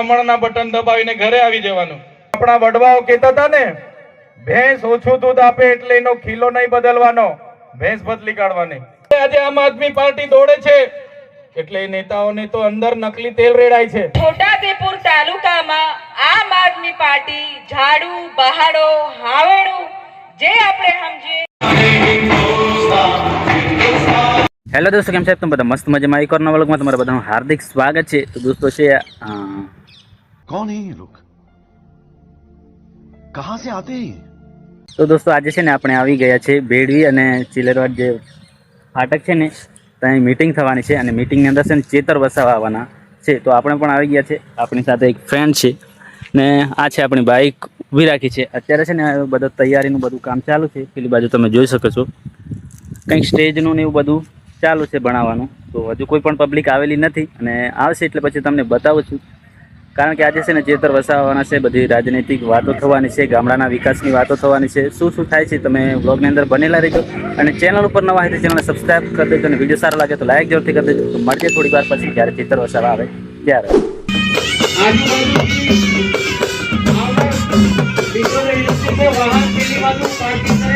કમળના button દબાવીને ઘરે આવી જવાનું. આપણા વડવાઓ કહેતા હતા ને ભેંસ ઓછું દૂધ આપે એટલે એનો ખીલો નહીં બદલવાનો ભેંસ બદલી કાઢવાની. આજે આમ આદમી પાર્ટી દોડે છે એટલે નેતાઓને તો અંદર નકલી તેલ રેડાય છે. છોટાઉદેપુર તાલુકામાં આમ આદમી પાર્ટી ઝાડુ બહાડો હાવેડું જે આપણે સમજીએ. હેલો દોસ્તો કેમ છે તમે બધા મસ્ત મજામાં. એક નવા વ્લોગમાં તમારા બધાનું હાર્દિક સ્વાગત છે. તો દોસ્તો છે કોણ હે લોક કહા સે આતે તો દોસ્તો, આજે છે ને આપણે આવી ગયા છે ભેડવી અને ચિલરવાડ જે ફાટક છે ને ત્યાં મીટિંગ થવાની છે અને મીટિંગની અંદર છે ને ચેતર વસાવા આવવાના છે. તો આપણે પણ આવી ગયા છે. આપણી સાથે એક ફ્રેન્ડ છે ને આ છે આપણી બાઇક ઊભી રાખી છે. અત્યારે છે ને બધું તૈયારીનું બધું કામ ચાલુ છે. પેલી બાજુ તમે જોઈ શકો છો. કંઈક સ્ટેજનું ને એવું બધું ચાલુ છે ભણાવવાનું. તો હજુ કોઈ પણ પબ્લિક આવેલી નથી અને આવશે એટલે પછી તમને બતાવું છું. કારણ કે આજે છે ને ચેતર વસાવવાના છે, બધી રાજનૈતિક વાતો થવાની છે, ગામડાના વિકાસની વાતો થવાની છે. શું શું થાય છે તમે વ્લોગની અંદર બનેલા રહેજો અને ચેનલ ઉપર નવા હોય તો ચેનલને સબસ્ક્રાઈબ કરી દેજો અને વીડિયો સારો લાગે તો લાઈક જરૂરથી કરી દેજો. મળજે થોડી વાર પછી જ્યારે ચેતર વસાવા આવે ત્યારે. આપણે પછી પાછળથી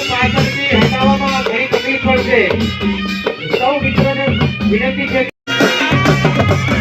હટાવવામાં ઘણી તકલીફ પડશે સૌ મિત્રોને વિનંતી છે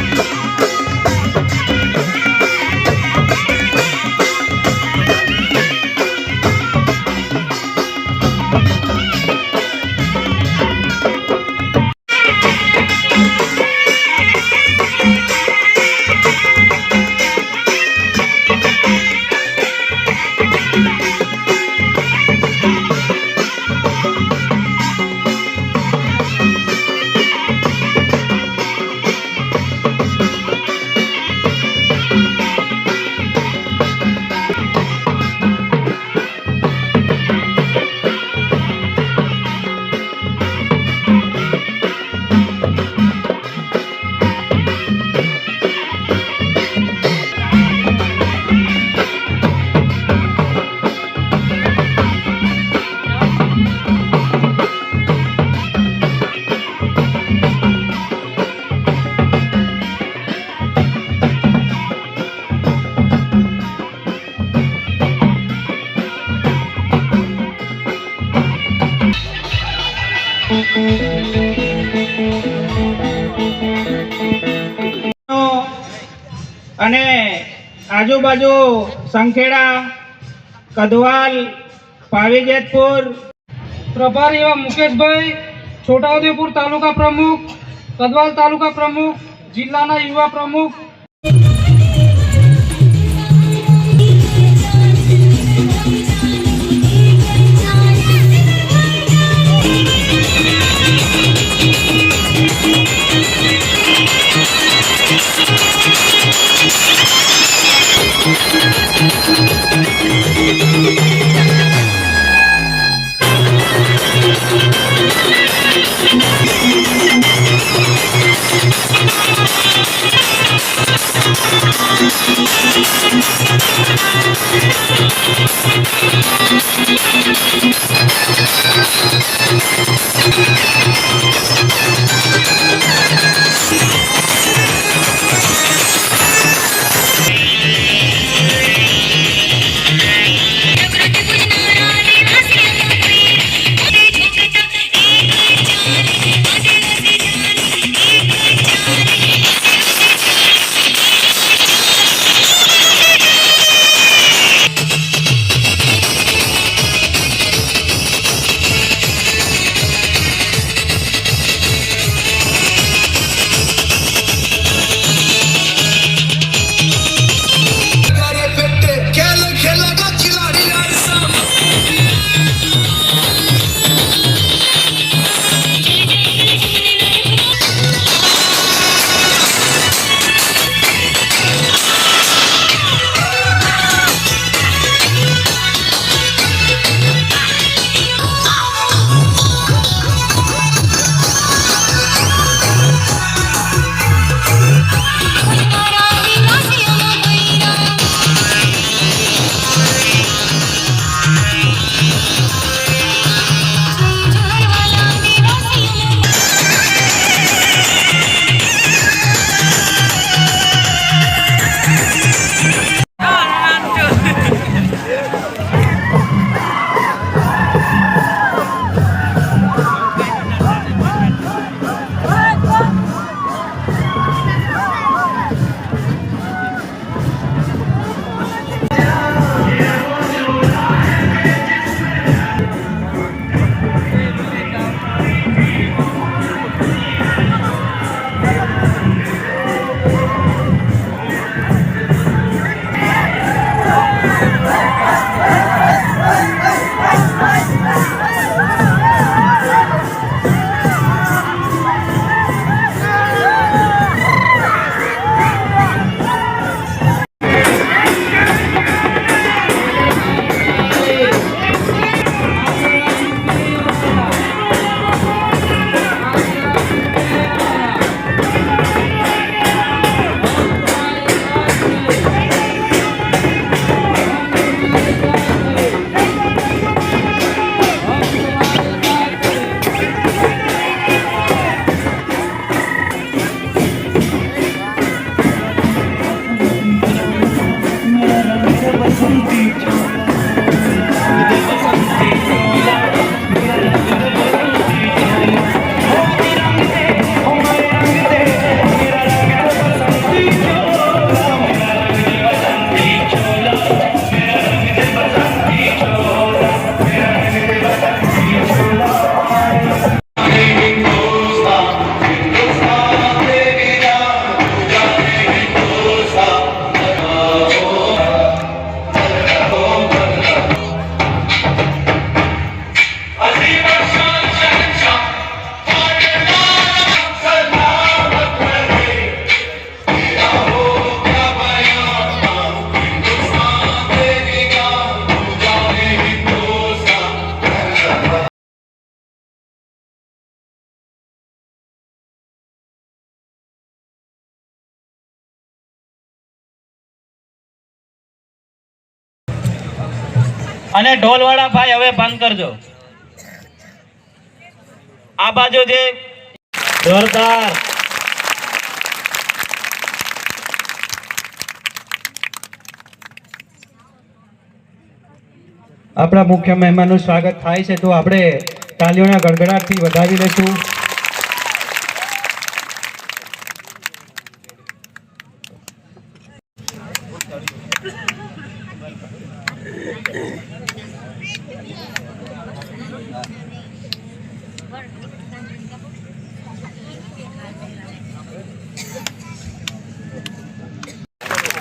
આજુબાજુ સંખેડા કદવાલ પાવીજેતપુર પ્રભારી એવા મુકેશભાઈ છોટાઉદેપુર તાલુકા પ્રમુખ કદવાલ તાલુકા પ્રમુખ જિલ્લાના યુવા પ્રમુખ અને ઢોલવાળા ભાઈ હવે બંધ કરજો. આ બાજુ જે જોરદાર. આપણા મુખ્ય મહેમાનનું સ્વાગત થાય છે. તો આપણે તાલીઓના ગડગડાટથી વધાવી લઈશું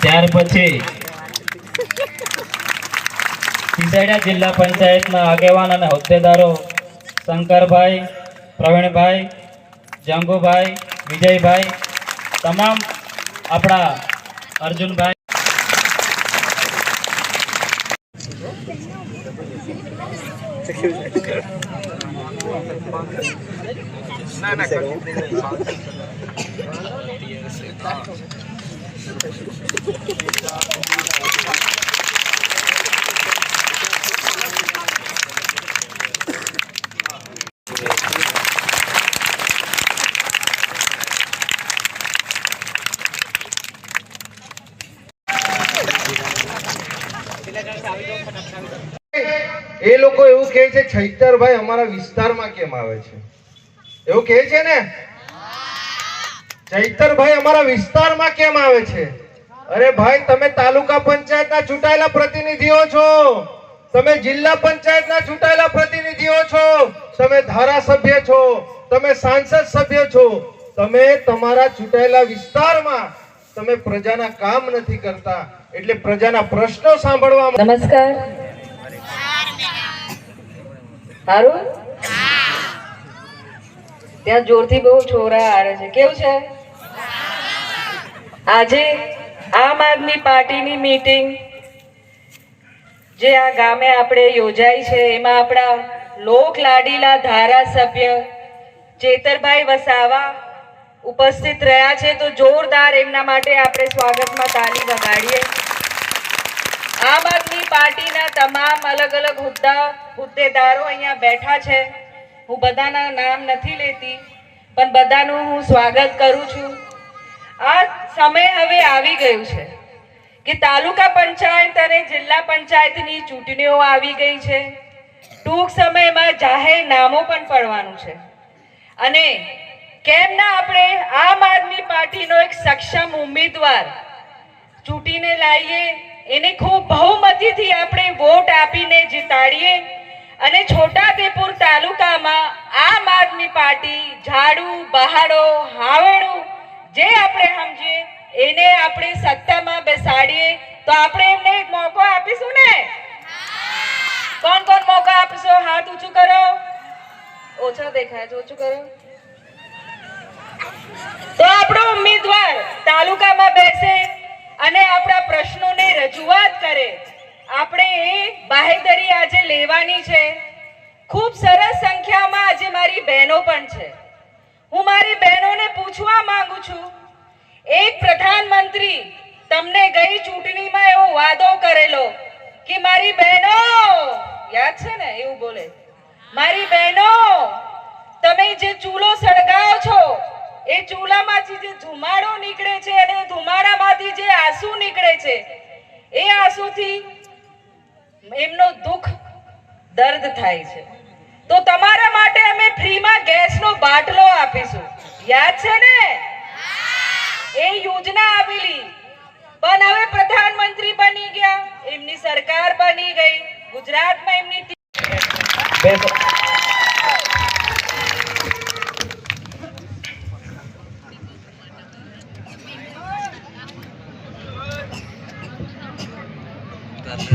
ત્યાર પછી સિસોડિયા જિલ્લા પંચાયતના આગેવાન અને હોદ્દેદારો શંકરભાઈ, પ્રવીણભાઈ, જંગુભાઈ, વિજયભાઈ, તમામ આપણા અર્જુનભાઈ. એ કહે છે, છૈતરભાઈ, અમારા વિસ્તારમાં કેમ આવે છે? એવું કહે છે ને? ચૈતરભાઈ અમારા વિસ્તારમાં કેમ આવે છે? અરે ભાઈ, તમે તાલુકા પંચાયતના ચૂંટાયેલા પ્રતિનિધિઓ છો. તમે જિલ્લા પંચાયતના ચૂંટાયેલા પ્રતિનિધિઓ છો. તમે ધારાસભ્ય છો. તમે સાંસદ સભ્ય છો. તમે તમારા ચૂંટાયેલા વિસ્તારમાં તમે પ્રજાના કામ નથી કરતા. એટલે પ્રજાના પ્રશ્નો સાંભળવા નમસ્કાર. સારું ત્યાં જોરથી બહુ છોરા આવે છે. કેવું છે? આજે આમ આદમી પાર્ટીની મીટિંગ જે આ ગામે આપણે યોજાઈ છે, એમાં આપણા લોક લાડીલા ધારાસભ્ય ચેતરભાઈ વસાવા ઉપસ્થિત રહ્યા છે. તો જોરદાર એમના માટે આપણે સ્વાગતમાં તાલી વગાડીએ આમ આદમી પાર્ટીના તમામ અલગ અલગ હોદ્દા હોદ્દેદારો અહીંયા બેઠા છે. હું બધાના નામ નથી લેતી, પણ બધાનું હું સ્વાગત કરું છું. આ સમય હવે આવી ગયું છે કે તાલુકા પંચાયત અને જિલ્લા પંચાયતની ચૂંટણીઓ આવી ગઈ છે. ટૂંક સમયમાં જાહેરનામું પણ પડવાનું છે. અને કેમ ના આપણે આમ આદમી પાર્ટીનો એક સક્ષમ ઉમેદવાર ચૂંટીને લાવીએ? એને ખૂબ બહુમતીથી આપણે વોટ આપીને જીતાડીએ. અને છોટાઉદેપુર તાલુકામાં આમ આદમી પાર્ટી ઝાડુ બહાડો હાવડું જે આપણે સમજીએ એને આપણે સત્તામાં બેસાડીએ. તો આપણે એમને એક મોકો આપીશું ને? કોણ કોણ મોકો આપશો? હાથ ઊંચું કરો. ઓછા દેખાય છે ઓછું કરો. તો આપણો ઉમેદવાર તાલુકામાં બેસે. અને આપણા પ્રશ્નોને રજૂઆત કરે. આપણે એ બાહેધરી આજે લેવાની છે. ખૂબ સરસ સંખ્યામાં આજે મારી બહેનો પણ છે. હું મારી બહેનોને પૂછવા માંગુ છું. એક પ્રધાનમંત્રી તમને ગઈ ચૂંટણીમાં એવો વાદો કરેલો કે, મારી બહેનો, યાદ છે ને, એવું બોલે. મારી બહેનો, તમે જે ચૂલો સળગાવો છો એ ચૂલામાંથી જે ધુમાડો નીકળે છે અને ધુમાડામાંથી જે આંસુ નીકળે છે, એ આંસુથી એમનો દુઃખ દર્દ થાય છે. તો તમારા માટે અમે ફ્રીમાં ગેસનો બાટલો આપીશું. યાદ છે ને? એ યોજના આવેલી. પણ હવે પ્રધાનમંત્રી બની ગયા. એમની સરકાર બની ગઈ. ગુજરાતમાં એમની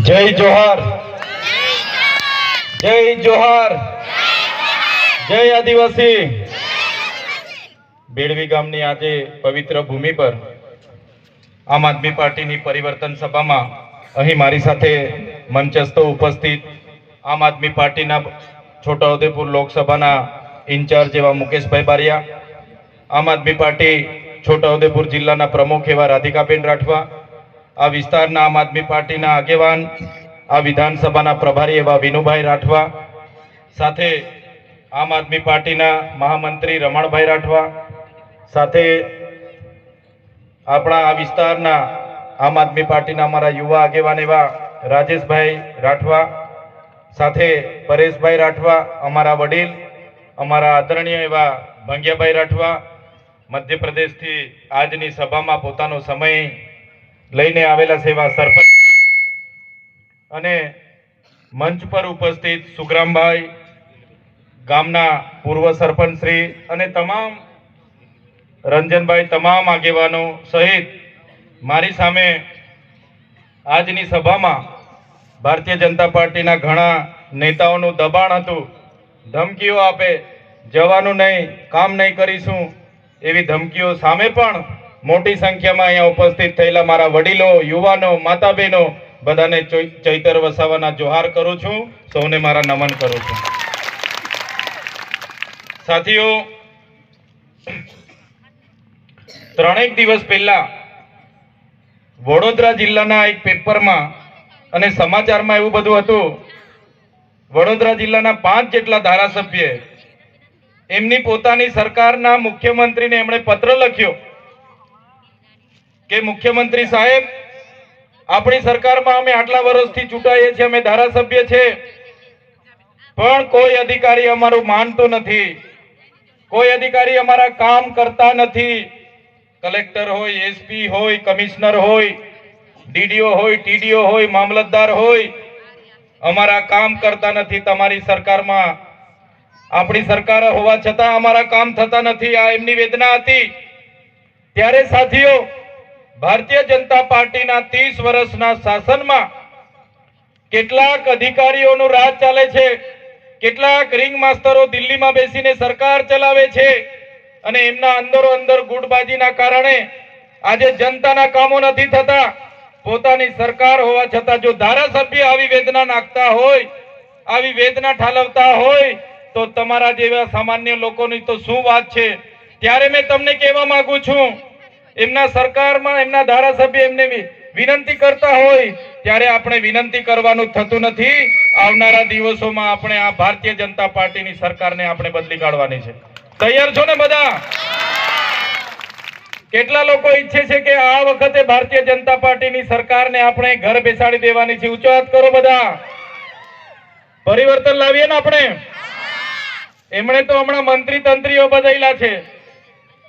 જય જોહાર. જય જોહાર. જય આદિવાસી. બેડવી ગામની આજે પવિત્ર ભૂમિ પર આમ આદમી પાર્ટીની પરિવર્તન સભામાં અહીં મારી સાથે મંચસ્થ ઉપસ્થિત આમ આદમી પાર્ટીના છોટાઉદેપુર લોકસભાના ઇન્ચાર્જ એવા મુકેશભાઈ બારિયા, આમ આદમી પાર્ટી છોટાઉદેપુર જિલ્લાના પ્રમુખ એવા રાધિકાબેન રાઠવા આ વિસ્તારના આમ આદમી પાર્ટીના આગેવાન, આ વિધાનસભાના પ્રભારી એવા વિનુભાઈ રાઠવા, સાથે આમ આદમી પાર્ટીના મહામંત્રી રમણભાઈ રાઠવા, સાથે આપણા આ વિસ્તારના આમ આદમી પાર્ટીના અમારા યુવા આગેવાન એવા રાજેશભાઈ રાઠવા, સાથે પરેશભાઈ રાઠવા, અમારા વડીલ, અમારા આદરણીય એવા ભંગ્યાભાઈ રાઠવા, મધ્યપ્રદેશથી આજની સભામાં પોતાનો સમય લઈને આવેલા સેવા સરપંચ. અને મંચ પર ઉપસ્થિત સુગ્રામભાઈ, ગામના પૂર્વ સરપંચ શ્રી અને તમામ રંજનભાઈ, તમામ આગેવાનો સહિત મારી સામે આજની સભામાં ભારતીય જનતા પાર્ટીના ઘણા નેતાઓનું દબાણ હતું. ધમકીઓ આપે, જવાનું નહીં, કામ નહીં કરીશું એવી ધમકીઓ સામે પણ મોટી સંખ્યામાં અહીંયા ઉપસ્થિત થયેલા મારા વડીલો, યુવાનો માતા બહેનો બધાને ચૈતર વસાવાના જોહાર કરું છું, સૌને મારા નમન કરું છું. સાથીઓ, ત્રણેક દિવસ પહેલા વડોદરા જિલ્લાના એક પેપરમાં અને સમાચારમાં એવું બધું હતું, વડોદરા જિલ્લાના પાંચ જેટલા ધારાસભ્ય એમની પોતાની સરકારના મુખ્યમંત્રીને એમણે પત્ર લખ્યો. કે મુખ્યમંત્રી સાહેબ, આપણી સરકારમાં અમે આટલા વર્ષથી ચૂંટાઈએ છીએ, અમે ધારાસભ્ય છે. પણ કોઈ અધિકારી અમારું માનતો નથી. કોઈ અધિકારી અમારા કામ કરતા નથી. કલેક્ટર હોય એસપી હોય, કમિશનર હોય ડીડીઓ હોય ટીડીઓ હોય, મામલતદાર હોય, અમારા કામ કરતા નથી તમારી સરકારમાં. આપણી સરકાર હોવા છતાં અમારા કામ થતા નથી. આ એમની વેદના હતી. ત્યારે સાથીઓ ભારતીય જનતા પાર્ટીના ત્રીસ વર્ષના શાસનમાં કેટલાક અધિકારીઓનું રાજ ચાલે છે, કેટલાક રિંગ માસ્તરો દિલ્હીમાં બેસીને સરકાર ચલાવે છે અને એમના અંદરો અંદર ગુટબાજીના કારણે આજે જનતાના કામો નથી થતા. પોતાની સરકાર હોવા છતાં જો ધારાસભ્ય આવી વેદના નાખતા હોય, આવી વેદના ઠાલવતા હોય, તો તમારા જેવા સામાન્ય લોકોની તો શું વાત છે? ત્યારે મેં તમને કહેવા માંગુ છું એમના સરકારમાં, એમના ધારાસભ્ય એમને વિનંતી કરતા હોય, ત્યારે આપણે વિનંતી કરવાનું થતું નથી. આવનારા દિવસોમાં આપણે આ ભારતીય જનતા પાર્ટીની સરકારને આપણે બદલી કાઢવાની છે. તૈયાર છો ને બધા? કેટલા લોકો ઈચ્છે છે કે આ વખતે ભારતીય જનતા પાર્ટીની સરકારને આપણે ઘર બેસાડી દેવાની છે? ઊંચો હાથ કરો બધા. પરિવર્તન લાવીએ ને આપણે? એમણે તો હમણાં મંત્રી તંત્રીઓ બદલ્યા છે.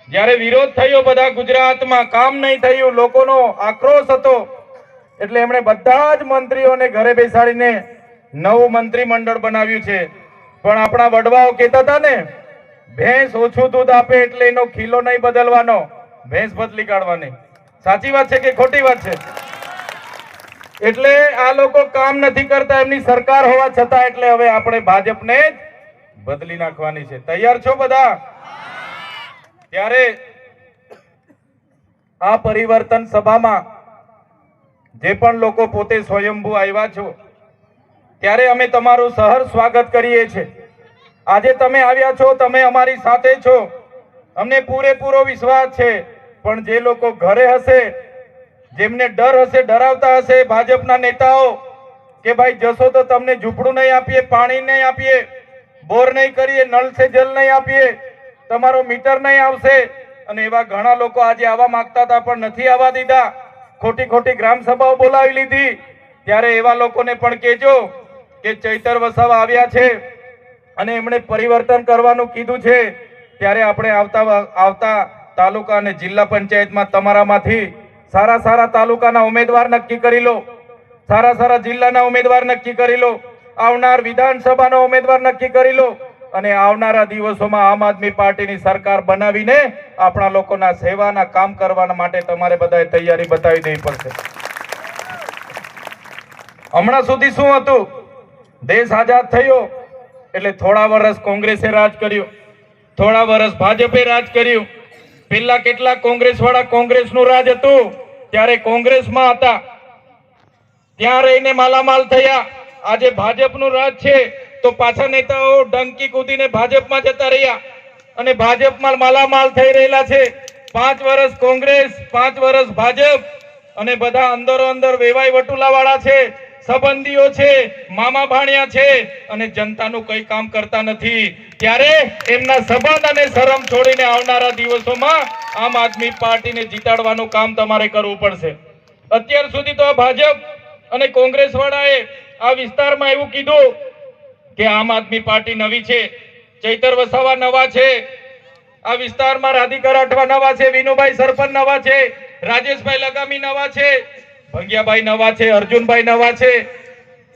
જ્યારે વિરોધ થયો, બધા ગુજરાતમાં કામ નહીં થયું, લોકોનો આક્રોશ હતો. એટલે એમણે બધા જ મંત્રીઓને ઘરે બેસાડીને નવું મંત્રીમંડળ બનાવ્યું છે. પણ આપણા વડવાઓ કહેતા હતા ને, ભેંસ ઓછું દૂધ આપે એટલે એનો ખીલો નહીં બદલવાનો, ભેંસ બદલી કાઢવાની. સાચી વાત છે કે ખોટી વાત છે? એટલે આ લોકો કામ નથી કરતા, એમની સરકાર હોવા છતાં એટલે હવે આપણે ભાજપને જ બદલી નાખવાની છે. તૈયાર છો બધા? ત્યારે આ પરિવર્તન સભામાં જે પણ લોકો પોતે સ્વયંભૂ આવ્યા છો, ત્યારે અમે તમારું સહર સ્વાગત કરીએ છીએ આજે તમે આવ્યા છો, તમે અમારી સાથે છો. અમને પૂરેપૂરો વિશ્વાસ છે, પણ જે લોકો ઘરે હશે, જેમને ડર હશે, ડરાવતા હશે, ભાજપના નેતાઓ કે ભાઈ જશો તો તમને ઝૂંપડું નહીં આપીએ, પાણી નહીં આપીએ, બોર નહીં કરીએ, નળ સે જલ નહીં આપીએ તમારો મીટર નહીં આવશે. અને એવા ઘણા લોકો આજે આવવા માંગતા હતા, પણ નથી આવવા દીધા. ખોટી ખોટી ગ્રામ સભાઓ બોલાવી લીધી. ત્યારે એવા લોકોને પણ કહેજો કે ચૈતર વસાવા આવ્યા છે અને એમણે પરિવર્તન કરવાનું કીધું છે. ત્યારે આપણે આવતા આવતા તાલુકા અને જિલ્લા પંચાયતમાં તમારામાંથી સારા સારા તાલુકાના ઉમેદવાર નક્કી કરી લો. સારા સારા જિલ્લાના ઉમેદવાર નક્કી કરી લો. આવનાર વિધાનસભાનો ઉમેદવાર નક્કી કરી લો. અને આવનારા દિવસોમાં આમ આદમી પાર્ટીની સરકાર બનાવીને આપણા લોકોના સેવાના કામ કરવા માટે તમારે બધાએ તૈયારી બતાવી દેવી પડશે. હમણાં સુધી શું હતું? દેશ આઝાદ થયો એટલે થોડા વર્ષ કોંગ્રેસે રાજ કર્યું. થોડા વર્ષ ભાજપે રાજ કર્યું. પેલા કેટલા કોંગ્રેસ વાળા કોંગ્રેસનું રાજ હતું. ત્યારે કોંગ્રેસમાં હતા. ત્યાં રહીને માલામાલ થયા. આજે ભાજપનું રાજ છે. તો પાછા નેતાઓ ડંકી કૂદીને ભાજપમાં જતા રહ્યા. અને ભાજપમાં માલામાલ થઈ રહેલા છે. પાંચ વર્ષ કોંગ્રેસ, પાંચ વર્ષ ભાજપ અને બધા અંદરો અંદર વેવાઈ વટુલા વાળા છે. સંબંધીઓ છે, મામા ભાણિયા છે અને જનતાનું કઈ કામ કરતા નથી. ત્યારે એમના સંબંધ અને શરમ છોડીને આવનારા દિવસોમાં આમ આદમી પાર્ટીને જીતાડવાનું કામ તમારે કરવું પડશે. અત્યાર સુધી તો આ ભાજપ અને કોંગ્રેસ વાળાએ આ વિસ્તારમાં એવું કીધું કે આમ આદમી પાર્ટી નવી છે? ચૈતર વસાવા નવા છે? આ વિસ્તારમાં રાધિકા રાઠવા નવા છે? વિનુભાઈ સરપંચ નવા છે? રાજેશભાઈ લગામી નવા છે? ભંગિયાભાઈ નવા છે? અર્જુનભાઈ નવા છે?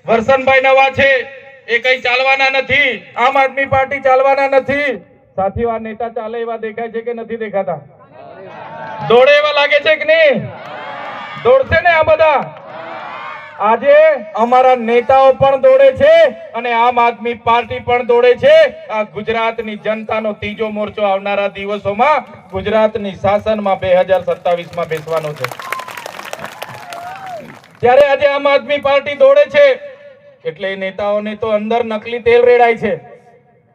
વરસનભાઈ નવા છે? એ કઈ ચાલવાના નથી? આમ આદમી પાર્ટી ચાલવાના નથી? સાથીઓ, આ નેતા ચાલે એવા દેખાય છે કે નથી દેખાતા? દોડે એવા લાગે છે કે નહીં? દોડશે ને આ બધા? આજે અમારા નેતાઓ પણ દોડે છે અને આમ આદમી પાર્ટી પણ દોડે છે. આ ગુજરાતની જનતાનો ત્રીજો મોરચો આવનારા દિવસોમાં ગુજરાતની શાસનમાં બે હજાર સત્તાવીસમાં બેસવાનો છે. ત્યારે આજે આમ આદમી પાર્ટી દોડે છે. એટલે નેતાઓને તો અંદર નકલી તેલ રેડાય છે.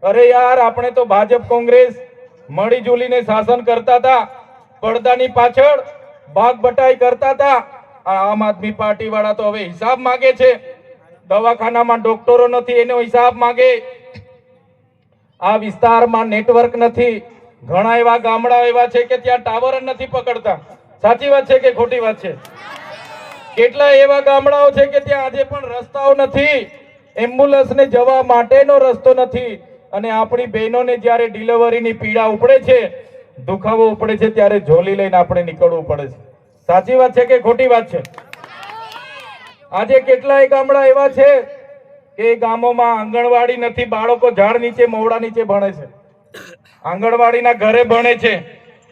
અરે યાર, આપણે તો ભાજપ કોંગ્રેસ મળી જુલીને શાસન કરતા હતા. પડદાની પાછળ ભાગ બટાઈ કરતા હતા. આ આમ આદમી પાર્ટી વાળા તો હવે હિસાબ માંગે છે. દવાખાનામાં ડોક્ટરો નથી, એનો હિસાબ માંગે. આ વિસ્તારમાં નેટવર્ક નથી. ઘણા એવા ગામડાઓ એવા છે કે ત્યાં ટાવર નથી પકડતા. સાચી વાત છે કે ખોટી વાત છે? કેટલા એવા ગામડાઓ છે કે ત્યાં આજે પણ રસ્તાઓ નથી. એમ્બ્યુલન્સને જવા માટેનો રસ્તો નથી. અને આપણી બહેનોને જ્યારે ડિલિવરીની પીડા ઉપડે છે, દુખાવો ઉપડે છે, ત્યારે ઝોલી લઈને આપણે નીકળવું પડે છે. સાચી વાત છે કે ખોટી વાત છે? આજે કેટલાય ગામડા એવા છે કે ગામોમાં આંગણવાડી નથી, બાળકો ઝાડ નીચે, મોવડા નીચે ભણે છે. આંગણવાડીના ઘરે ભણે છે.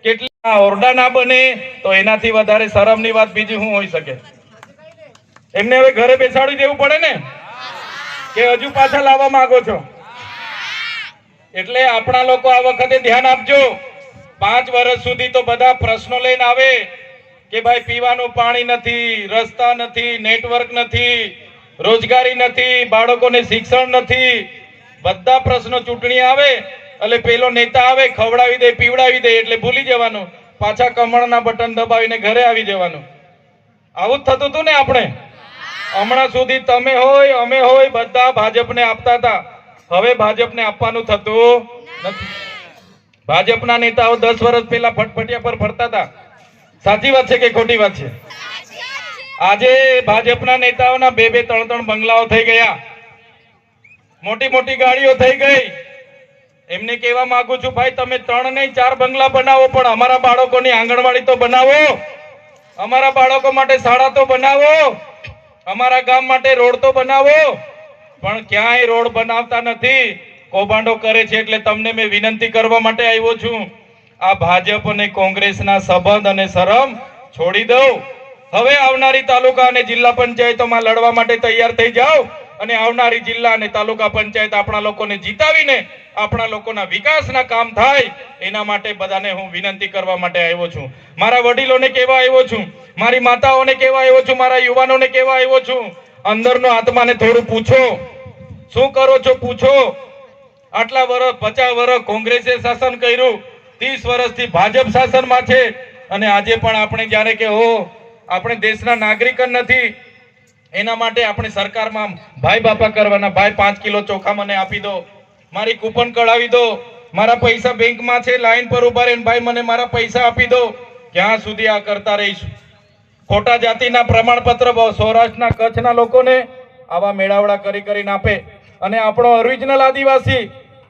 કેટલા ઓરડા ના બને તો એનાથી વધારે શરમની વાત બીજી શું હોઈ શકે? એમને હવે ઘરે બેસાડી દેવું પડે ને? કે હજુ પાછા લાવવા માંગો છો? એટલે આપણા લોકો આ વખતે ધ્યાન આપજો. પાંચ વર્ષ સુધી તો બધા પ્રશ્નો લઈને આવે. કે ભાઈ, પીવાનું પાણી નથી, રસ્તા નથી, નેટવર્ક નથી, રોજગારી નથી, બાળકોને શિક્ષણ નથી. બધા પ્રશ્નો ચૂંટણી આવે, એટલે પેલો નેતા આવે, ખવડાવી દે, પીવડાવી દે, એટલે ભૂલી જવાનું. પાછા કમળના બટન દબાવીને ઘરે આવી જવાનું. આવું જ થતું હતું ને આપણે? હમણાં સુધી તમે હોય, અમે હોય, બધા ભાજપને આપતા હતા. હવે ભાજપને આપવાનું થતું નથી. ભાજપના નેતાઓ દસ વર્ષ પહેલા ફટફટિયા પર ફરતા હતા. સાચી વાત છે કે ખોટી વાત છે? આજે ભાજપના નેતાઓના બે બે ત્રણ ત્રણ બંગલાઓ થઈ ગયા. મોટી મોટી ગાડીઓ થઈ ગઈ. એમને કહેવા માંગુ છું, ભાઈ, તમે ત્રણ નહીં, ચાર બંગલા બનાવો, પણ અમારા બાળકોની આંગણવાડી તો બનાવો. અમારા બાળકો માટે શાળા તો બનાવો. અમારા ગામ માટે રોડ તો બનાવો. પણ ક્યાંય રોડ બનાવતા નથી. કૌભાંડો કરે છે એટલે તમને મેં વિનંતી કરવા માટે આવ્યો છું. આ ભાજપ અને કોંગ્રેસના સંબંધ અને શરમ છોડી દઉં. હવે આવનારી તાલુકા અને જિલ્લા પંચાયતોમાં લડવા માટે તૈયાર થઈ જાઓ અને આવનારી જિલ્લા અને તાલુકા પંચાયત આપણા લોકોને જીતાવીને આપણા લોકોના વિકાસના કામ થાય એના માટે બધાને હું વિનંતી કરવા માટે આવ્યો છું. મારા વડીલોને કહેવા આવ્યો છું, મારી માતાઓને કહેવા આવ્યો છું, મારા યુવાનોને કહેવા આવ્યો છું, અંદરનો આત્માને થોડું પૂછો. શું કરો છો? પૂછો. આટલા વર્ષ પચાસ વર્ષ કોંગ્રેસે શાસન કર્યું ત્રીસ વર્ષથી ભાજપ શાસનમાં છે અને આજે પણ આપણે જ્યારે કે હો આપણે દેશના નાગરિક જ નથી, એના માટે આપણે સરકારમાં ભાઈ બાપા કરવાના, ભાઈ પાંચ કિલો ચોખા મને આપી દો, મારી કૂપન કઢાવી દો, મારા પૈસા બેંકમાં છે, લાઈન પર ઊભા રહીને ભાઈ મને મારા પૈસા આપી દો, ક્યાં સુધી આ કરતા રહીશું? ખોટા જાતિના પ્રમાણપત્ર સૌરાષ્ટ્રના કચ્છના લોકોને આવા મેળાવડા કરી કરીને આપે. અને આપણો ઓરિજિનલ આદિવાસી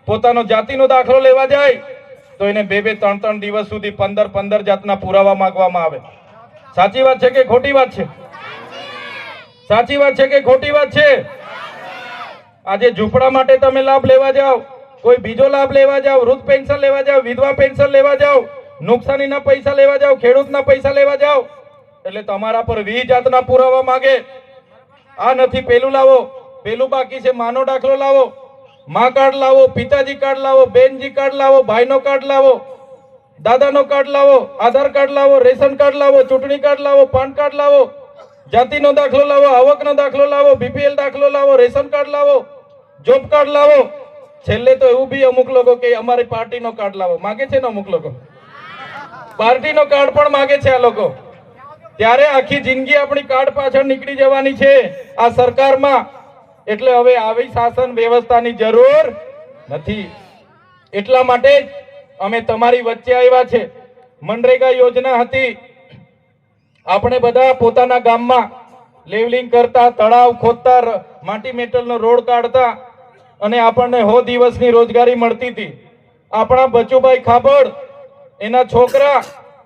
પોતાનો જાતિનો દાખલો લેવા જાય તો એને બે બે ત્રણ ત્રણ દિવસ સુધી પંદર પંદર જાતના પુરાવા માંગવામાં આવે. સાચી વાત છે કે ખોટી વાત છે? સાચી વાત છે કે ખોટી વાત છે? આજે ઝૂંપડા માટે તમે લાભ લેવા જાઓ, કોઈ બીજો લાભ લેવા જાઓ, વૃદ્ધ પેન્શન લેવા જાઓ, વિધવા પેન્શન લેવા જાઓ, નુકસાનીના પૈસા લેવા જાઓ, ખેડૂતના પૈસા લેવા જાઓ, એટલે તમારા પર વી જાતના પુરાવા માંગે. આ નથી, પેલું લાવો, પેલું બાકી છે, માનો દાખલો લાવો. માં કાર્ડ લાવો પિતાજી કાર્ડ લાવો બેનજી કાર્ડ લાવો ભાઈનો કાર્ડ લાવો દાદાનો કાર્ડ લાવો આધાર કાર્ડ લાવો રેશન કાર્ડ લાવો ચૂંટણી કાર્ડ લાવો પાન કાર્ડ લાવો જાતિનો દાખલો લાવો આવકનો દાખલો લાવો બીપીએલ દાખલો લાવો રેશન કાર્ડ લાવો જોબ કાર્ડ લાવો છેલ્લે તો એવું બી અમુક લોકો કે અમારી પાર્ટીનો કાર્ડ લાવો માગે છે ને અમુક લોકો પાર્ટીનો કાર્ડ પણ માગે છે આ લોકો ત્યારે આખી જિંદગી આપણી કાર્ડ પાછળ નીકળી જવાની છે આ સરકારમાં એટલે હવે આવી શાસન વ્યવસ્થાની જરૂર નથી. એટલા માટે અમે તમારી વચ્ચે આવ્યા છે. મનરેગા યોજના હતી. આપણે બધા પોતાના ગામમાં લેવલિંગ કરતા, તળાવ ખોદતા માટી મેટલનો રોડ કાઢતા અને આપણને હો દિવસની રોજગારી મળતી હતી. આપણા બચુભાઈ ખાબડ એના છોકરા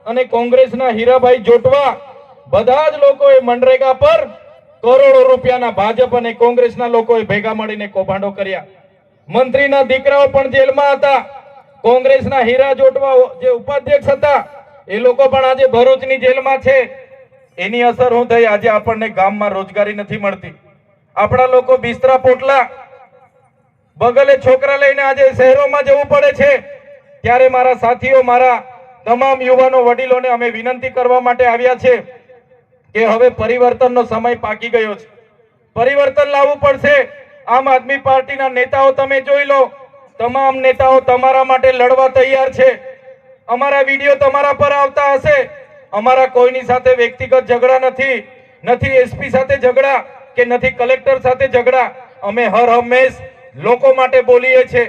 અને કોંગ્રેસના હીરાભાઈ જોટવા, બધા જ લોકોએ મનરેગા પર કરોડો રૂપિયાના ભાજપ અને કોંગ્રેસના લોકોએ ભેગા મળીને કૌભાંડો કર્યા. મંત્રીના દીકરાઓ પણ જેલમાં હતા. કોંગ્રેસના હીરા જોટવા જે ઉપાધ્યક્ષ હતા, એ લોકો પણ આજે ભરૂચની જેલમાં છે. એની અસર શું થઈ? આજે આપણને ગામમાં રોજગારી નથી મળતી. આપણા લોકો બિસ્તરા પોટલા. બગલે છોકરા લઈને આજે શહેરોમાં જવું પડે છે. ત્યારે મારા સાથીઓ, મારા તમામ યુવાનો વડીલોને અમે વિનંતી કરવા માટે આવ્યા છે. કે હવે પરિવર્તનનો સમય પાકી ગયો છે. પરિવર્તન લાવવું પડશે. આમ આદમી પાર્ટીના નેતાઓ તમે જોઈ લો. તમામ નેતાઓ તમારા માટે લડવા તૈયાર છે. અમારા વીડિયો તમારા પર આવતા હશે. અમારા કોઈની સાથે વ્યક્તિગત ઝઘડા નથી. નથી એસપી સાથે ઝઘડા કે નથી કલેક્ટર સાથે ઝઘડા. અમે હર હંમેશ લોકો માટે બોલીએ છીએ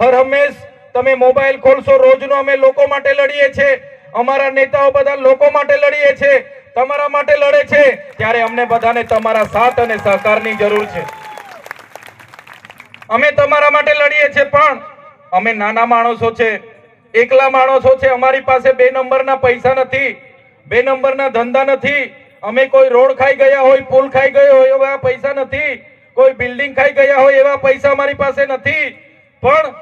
હર હંમેશ તમે મોબાઈલ ખોલશો, રોજનો અમે લોકો માટે લડીએ છીએ અમારા નેતાઓ બધા લોકો માટે લડીએ છીએ તમારા માટે લડે છે, ત્યારે અમને બધાને તમારા સાથ અને સહકારની જરૂર છે. અમે તમારા માટે લડીએ છીએ, પણ અમે નાના માણસો છે, એકલા માણસો છે, અમારી પાસે બે નંબરના પૈસા નથી, બે નંબરના ધંધા નથી. અમે કોઈ રોડ ખાઈ ગયા હોય, પુલ ખાઈ ગયો હોય, એવા પૈસા નથી. કોઈ બિલ્ડિંગ ખાઈ ગયા હોય, એવા પૈસા અમારી પાસે નથી. પણ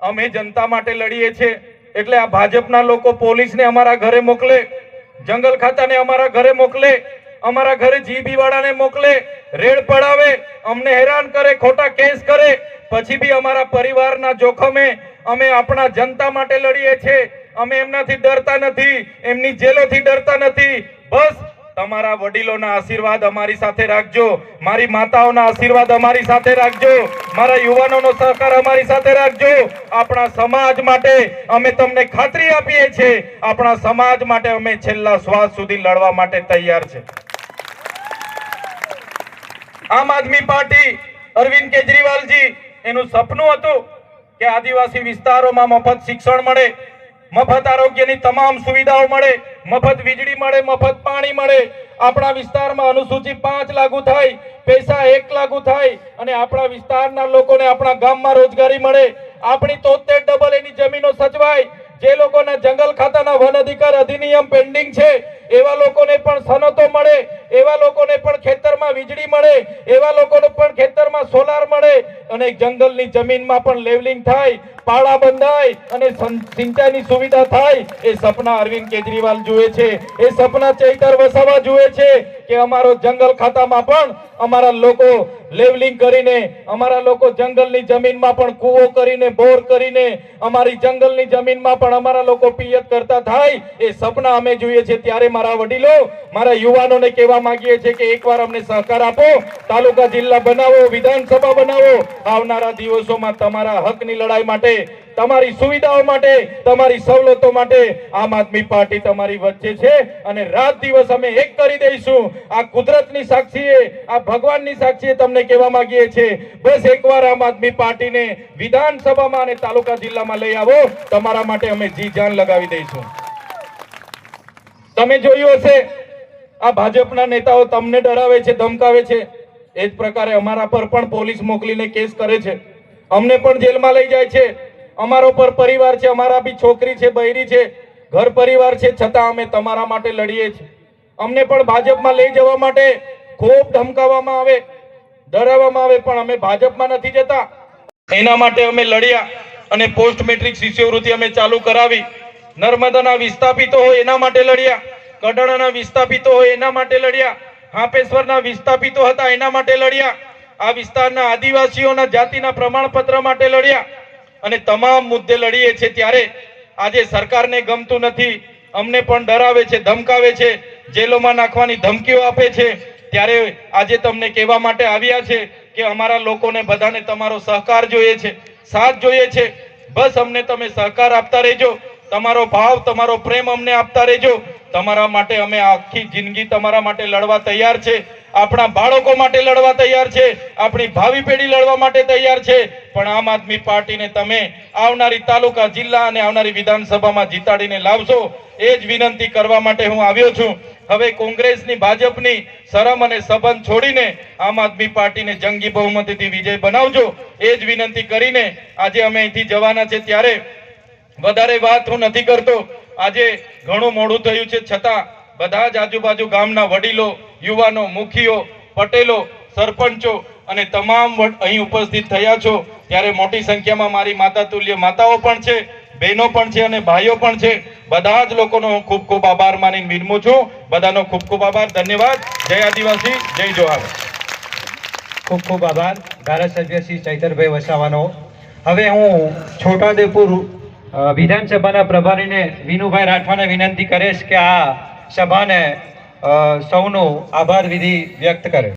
અમે જનતા માટે લડીએ છીએ, એટલે આ ભાજપના લોકો પોલીસને અમારા ઘરે મોકલે. જંગલ ખાતાને અમારા ઘરે મોકલે, અમારા ઘરે જીબી વાળાને મોકલે, રેડ પડાવે, અમને હેરાન કરે, ખોટા કેસ કરે, પછી બી અમારા પરિવારના જોખમે અમે આપણા જનતા માટે લડીએ છીએ. અમે એમનાથી ડરતા નથી, એમની જેલોથી ડરતા નથી. બસ તમારા વડીલોના આશીર્વાદ અમારી સાથે રાખજો. મારી માતાઓના આશીર્વાદ અમારી સાથે રાખજો. મારા યુવાનોનો સહકાર અમારી સાથે રાખજો. આપણા સમાજ માટે અમે તમને ખાતરી આપીએ છીએ. આપણા સમાજ માટે અમે છેલ્લા શ્વાસ સુધી લડવા માટે તૈયાર છે. આમ આદમી પાર્ટી અરવિંદ કેજરીવાલજી, એનું સપનું હતું કે આદિવાસી વિસ્તારોમાં મફત શિક્ષણ મળે, મફત આરોગ્યની તમામ સુવિધાઓ મળે. મફત વીજળી મળે, મફત પાણી મળે. આપણા વિસ્તારમાં અનુસૂચિત પાંચ લાગુ થાય, પૈસા એક લાગુ થાય અને આપણા વિસ્તારના લોકોને આપણા ગામમાં રોજગારી મળે. આપણી તોતેર ડબલ એની જમીનો સચવાય. જે લોકોના જંગલ ખાતાના વન અધિકાર અધિનિયમ પેન્ડિંગ છે એવા લોકોને પણ સનતો મળે, એવા લોકોને પણ ખેતરમાં વીજળી મળે, એવા લોકોને પણ ખેતરમાં સોલાર મળે. અને જંગલની જમીનમાં પણ લેવલિંગ થાય, પાળા બંધાય અને સિંચાઈની સુવિધા થાય. એ સપના અરવિંદ કેજરીવાલ જુએ છે. એ સપના ચૈતર વસાવા જુએ છે કે અમારો જંગલ ખાતામાં પણ અમારા લોકો લેવલિંગ કરીને, અમારા લોકો જંગલની જમીનમાં પણ કૂવો કરીને, બોર કરીને, અમારી જંગલની જમીનમાં પણ અમારા લોકો પિયત કરતા થાય. એ સપના અમે જોઈએ છે ત્યારે મારા વડીલો, મારા યુવાનોને કહેવા માંગીએ છીએ કે એકવાર અમને સહકાર આપો, તાલુકા જિલ્લા બનાવો, વિધાનસભા બનાવો. આવનારા દિવસોમાં તમારા હકની લડાઈ માટે, તમારી સુવિધાઓ માટે, તમારી સવલતો માટે આમ આદમી પાર્ટી તમારી વચ્ચે છે અને રાત દિવસ અમે એક કરી દઈશું. આ કુદરતની સાક્ષીએ, આ ભગવાનની સાક્ષીએ તમને કહેવા માંગીએ છીએ, બસ એકવાર આમ આદમી પાર્ટીને વિધાનસભામાં અને તાલુકા જિલ્લામાં લઈ આવો. તમારા માટે અમે જી જાન લગાવી દઈશું. તમે જોયું હશે, આ ભાજપના નેતાઓ તમને ડરાવે છે, ધમકાવે છે. એ જ પ્રકારે અમારા પર પણ પોલીસ મોકલીને કેસ કરે છે. અમને પણ જેલમાં લઈ જાય છે. અમારો પર પરિવાર છે, અમારા બી છોકરી છે, બૈરી છે. ઘર પરિવાર છે, છતાં અમે તમારા માટે લડીએ છીએ. અમને પણ ભાજપમાં લઈ જવા માટે ખૂબ ધમકાવવામાં આવે, ડરાવવામાં આવે, પણ અમે ભાજપમાં નથી જતા. એના માટે અમે લડ્યા અને પોસ્ટ મેટ્રિક શિષ્યવૃત્તિ અમે ચાલુ કરાવી. નર્મદાના વિસ્થાપિતો હોય એના માટે લડ્યા. કડાણાના વિસ્થાપિતો હોય એના માટે લડ્યા. હાપેશ્વરના વિસ્થાપિતો હતા એના માટે લડ્યા. આ વિસ્તારના આદિવાસીઓના જાતિના પ્રમાણપત્ર માટે લડ્યા. અને તમામ મુદ્દે લડીએ છે ત્યારે આજે સરકારને ગમતું નથી. અમને પણ ડરાવે છે, ધમકાવે છે, જેલોમાં નાખવાની ધમકીઓ આપે છે. ત્યારે આજે તમને કહેવા માટે આવ્યા છે કે અમારા લોકોને બધાને તમારો સહકાર જોઈએ છે, સાથ જોઈએ છે. બસ અમને તમે સહકાર આપતા રહેજો. તમારો ભાવ, તમારો પ્રેમ અમને આપતા રહેજો. તમારા માટે અમે આખી જિંદગી તમારા માટે લડવા તૈયાર છે. આપણા બાળકો માટે લડવા તૈયાર છે. આપણી ભાવિ પેઢી લડવા માટે તૈયાર છે. પણ આમ આદમી પાર્ટીને તમે આવનારી તાલુકા, જિલ્લા અને આવનારી વિધાનસભામાં જીતાડીને લાવશો. એ જ વિનંતી કરવા માટે હું આવ્યો છું. હવે કોંગ્રેસની, ભાજપની શરમ અને સંબંધ છોડીને આમ આદમી પાર્ટીને જંગી બહુમતીથી વિજય બનાવજો. એ જ વિનંતી કરીને આજે અમે અહીંથી જવાના છે. ત્યારે વધારે વાત હું નથી કરતો. આજે ઘણું મોડું થયું છે. છતાં બધા જ આજુબાજુ ગામના વડીલો, યુવાનો, મુખીઓ, પટેલો, સરપંચો અને તમામ અહીં ઉપસ્થિત થયા છો. ત્યારે મોટી સંખ્યામાં મારી માતા તુલ્ય માતાઓ પણ છે, બહેનો પણ છે અને ભાઈઓ પણ છે. બધા જ લોકોનો હું ખૂબ ખૂબ આભાર માની વિરમું છું. બધાનો ખૂબ ખૂબ આભાર. ધન્યવાદ. જય આદિવાસી. જય જોહાર. ખૂબ ખૂબ આભાર. ધારાસભ્ય શ્રી ચૈતરભાઈ વસાવાનો. હવે હું છોટાઉદેપુર વિધાનસભાના પ્રભારીને વિનુભાઈ રાઠવાને વિનંતી કરીશ કે આ સભાને સૌનો આભાર વિધિ વ્યક્ત કરે.